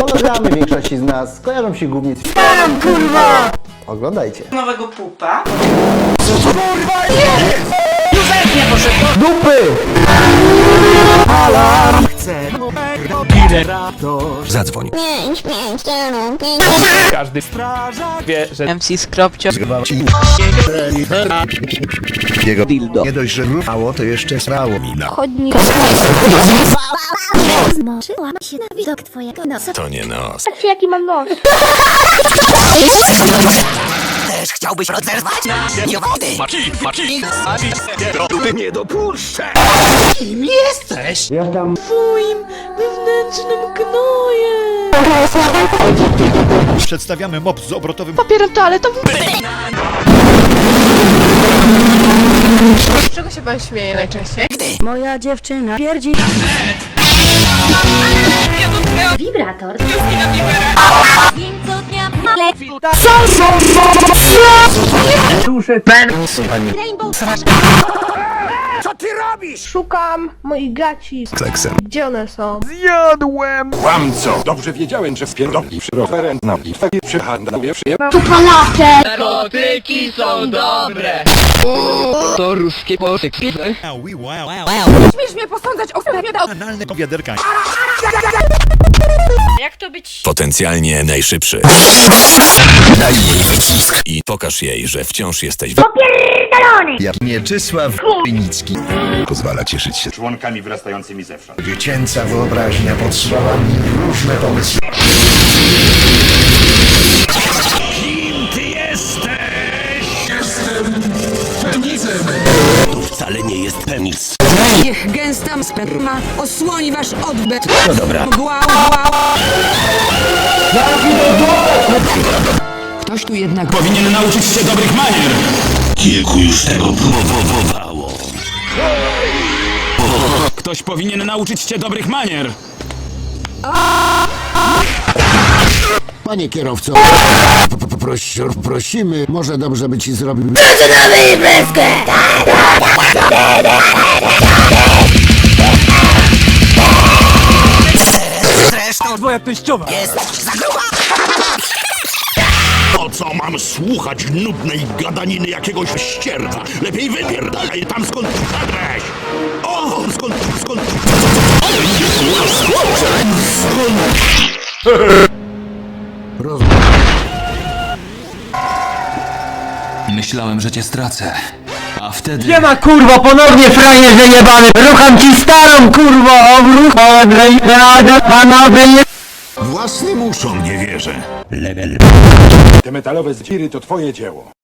Hologramy większości z nas kojarzą się głównie z... Tam, kurwa! Oglądajcie. nowego pupa. Dupy! Zadzwoń. Każdy strażak wie, że MC Skropcio. Jego dildo. Nie dość, że ruchało, to jeszcze srało mi na. chodnik. Zmoczyłam się na widok twojego nosa. To nie nos. Patrzcie jaki mam nos. Chciałbyś rozerwać? Nie wody! Nie dopuszczę! Przedstawiamy mop z obrotowym Papierem toaletowym. Z czego się pan śmieje najczęściej? Moja dziewczyna pierdzi. Wibrator. Szukam moich gaci. Kleksem. Gdzie one są? Kłamco! Dobrze wiedziałem, że spierdoli przy rowerem na i takie przyhandlowie przyjemne. Śmiesz mnie posądzać o sprawie analne wiaderka. Jak to być? Potencjalnie najszybszy. Daj jej wycisk i pokaż jej, że wciąż jesteś w... Jak Mieczysław Nicki. Pozwala cieszyć się. Członkami wyrastającymi zewsząd. Dziecięca wyobraźnia pod słowami różne pomysły. To wcale nie jest penis. Niech gęsta sperma osłoni wasz odbyt. No dobra. Mgła, mgła. Ktoś tu jednak powinien nauczyć się dobrych manier. Kilku już tego próbowało. Ktoś powinien nauczyć cię dobrych manier. Panie kierowco, p- p- proś, prosimy, może dobrze by ci zrobił. zresztą Twoja teściowa. jest za gruba. Po co mam słuchać nudnej gadaniny jakiegoś ścierwa? Lepiej wypierdalaj tam skąd przyszedłeś! O, skąd, skąd... Ale nie słuchasz, skąd? Myślałem, że cię stracę. A wtedy... Nie ma kurwo, ponownie frajerze jebany! Rucham ci starą kurwo, obruch! Rada panowie nie... Własnym uszom nie wierzę. Te metalowe zdziry to twoje dzieło.